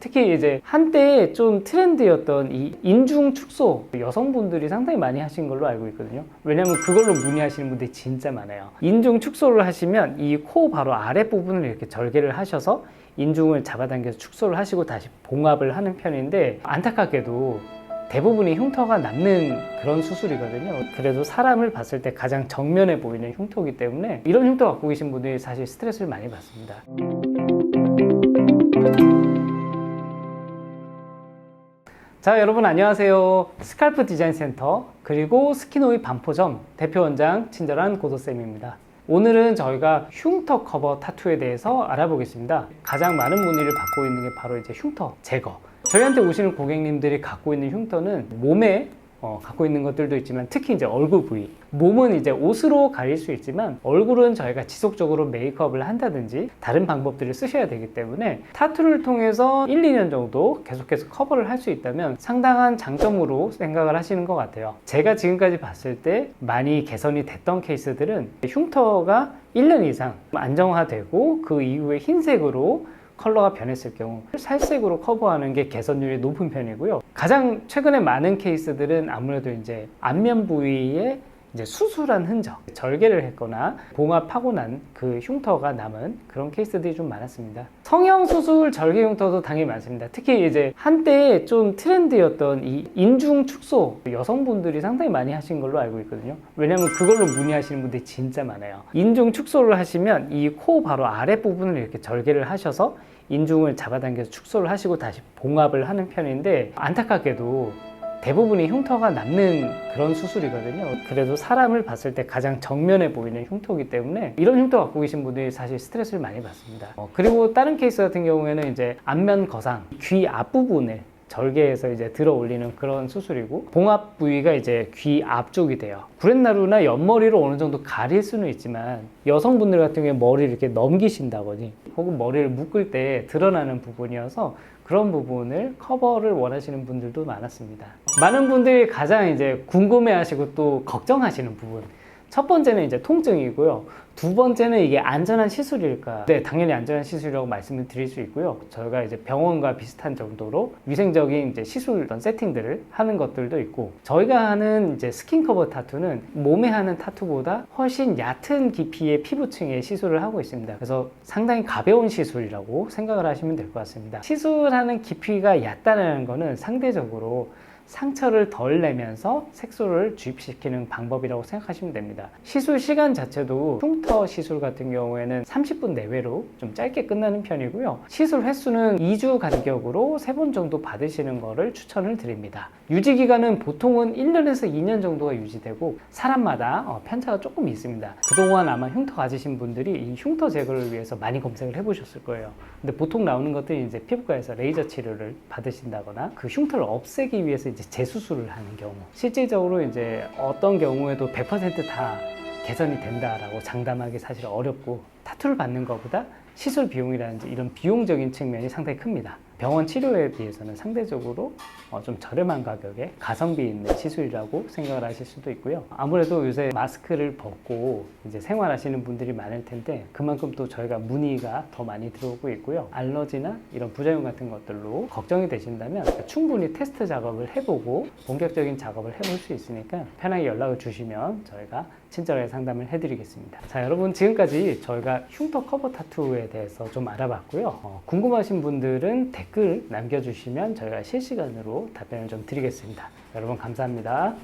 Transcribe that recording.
특히 이제 한때 좀 트렌드였던 이 인중 축소 여성분들이 상당히 많이 하신 걸로 알고 있거든요. 왜냐면 그걸로 문의하시는 분들이 진짜 많아요. 인중 축소를 하시면 이 코 바로 아랫 부분을 이렇게 절개를 하셔서 인중을 잡아당겨서 축소를 하시고 다시 봉합을 하는 편인데 안타깝게도 대부분이 흉터가 남는 그런 수술이거든요. 그래도 사람을 봤을 때 가장 정면에 보이는 흉터이기 때문에 이런 흉터 갖고 계신 분들이 사실 스트레스를 많이 받습니다. 자, 여러분 안녕하세요. 스칼프 디자인 센터 그리고 스키노이 반포점 대표 원장 친절한 고도쌤입니다. 오늘은 저희가 흉터 커버 타투에 대해서 알아보겠습니다. 가장 많은 문의를 받고 있는 게 바로 이제 흉터 제거. 저희한테 오시는 고객님들이 갖고 있는 흉터는 몸에 어, 갖고 있는 것들도 있지만 특히 이제 얼굴 부위. 몸은 이제 옷으로 가릴 수 있지만 얼굴은 저희가 지속적으로 메이크업을 한다든지 다른 방법들을 쓰셔야 되기 때문에 타투를 통해서 1, 2년 정도 계속해서 커버를 할 수 있다면 상당한 장점으로 생각을 하시는 것 같아요. 제가 지금까지 봤을 때 많이 개선이 됐던 케이스들은 흉터가 1년 이상 안정화되고 그 이후에 흰색으로 컬러가 변했을 경우 살색으로 커버하는 게 개선율이 높은 편이고요. 가장 최근에 많은 케이스들은 아무래도 이제 안면 부위에 이제 수술한 흔적, 절개를 했거나 봉합하고 난 그 흉터가 남은 그런 케이스들이 좀 많았습니다. 성형 수술 절개 흉터도 당연히 많습니다. 특히 이제 한때 좀 트렌드였던 이 인중 축소 여성분들이 상당히 많이 하신 걸로 알고 있거든요. 왜냐면 그걸로 문의하시는 분들이 진짜 많아요. 인중 축소를 하시면 이 코 바로 아랫 부분을 이렇게 절개를 하셔서 인중을 잡아당겨서 축소를 하시고 다시 봉합을 하는 편인데 안타깝게도 대부분이 흉터가 남는 그런 수술이거든요. 그래도 사람을 봤을 때 가장 정면에 보이는 흉터이기 때문에 이런 흉터 갖고 계신 분들이 사실 스트레스를 많이 받습니다. 어, 그리고 다른 케이스 같은 경우에는 이제 안면 거상, 귀 앞부분을 절개해서 이제 들어 올리는 그런 수술이고 봉합 부위가 이제 귀 앞쪽이 돼요. 구렛나루나 옆머리로 어느 정도 가릴 수는 있지만 여성분들 같은 경우에 머리를 이렇게 넘기신다거니 혹은 머리를 묶을 때 드러나는 부분이어서 그런 부분을 커버를 원하시는 분들도 많았습니다. 많은 분들이 가장 이제 궁금해하시고 또 걱정하시는 부분. 첫 번째는 이제 통증이고요. 두 번째는 이게 안전한 시술일까? 네, 당연히 안전한 시술이라고 말씀을 드릴 수 있고요. 저희가 이제 병원과 비슷한 정도로 위생적인 이제 시술 어떤 세팅들을 하는 것들도 있고, 저희가 하는 이제 스킨 커버 타투는 몸에 하는 타투보다 훨씬 얕은 깊이의 피부층에 시술을 하고 있습니다. 그래서 상당히 가벼운 시술이라고 생각을 하시면 될 것 같습니다. 시술하는 깊이가 얕다는 거는 상대적으로 상처를 덜 내면서 색소를 주입시키는 방법이라고 생각하시면 됩니다. 시술 시간 자체도 흉터 시술 같은 경우에는 30분 내외로 좀 짧게 끝나는 편이고요. 시술 횟수는 2주 간격으로 3번 정도 받으시는 거를 추천을 드립니다. 유지 기간은 보통은 1년에서 2년 정도가 유지되고 사람마다 어, 편차가 조금 있습니다. 그동안 아마 흉터 가지신 분들이 이 흉터 제거를 위해서 많이 검색을 해보셨을 거예요. 근데 보통 나오는 것들이 이제 피부과에서 레이저 치료를 받으신다거나 그 흉터를 없애기 위해서 이제 재수술을 하는 경우 실질적으로 이제 어떤 경우에도 100%다 개선이 된다라고 장담하기 사실 어렵고 타투를 받는 것보다 시술 비용이라든지 이런 비용적인 측면이 상당히 큽니다. 병원 치료에 비해서는 상대적으로 어, 좀 저렴한 가격에 가성비 있는 시술이라고 생각을 하실 수도 있고요. 아무래도 요새 마스크를 벗고 이제 생활하시는 분들이 많을 텐데 그만큼 또 저희가 문의가 더 많이 들어오고 있고요. 알러지나 이런 부작용 같은 것들로 걱정이 되신다면 충분히 테스트 작업을 해보고 본격적인 작업을 해볼 수 있으니까 편하게 연락을 주시면 저희가 친절하게 상담을 해드리겠습니다. 자, 여러분 지금까지 저희가 흉터 커버 타투에 대해서 좀 알아봤고요. 어, 궁금하신 분들은 댓글 남겨주시면 저희가 실시간으로 답변을 좀 드리겠습니다. 여러분 감사합니다.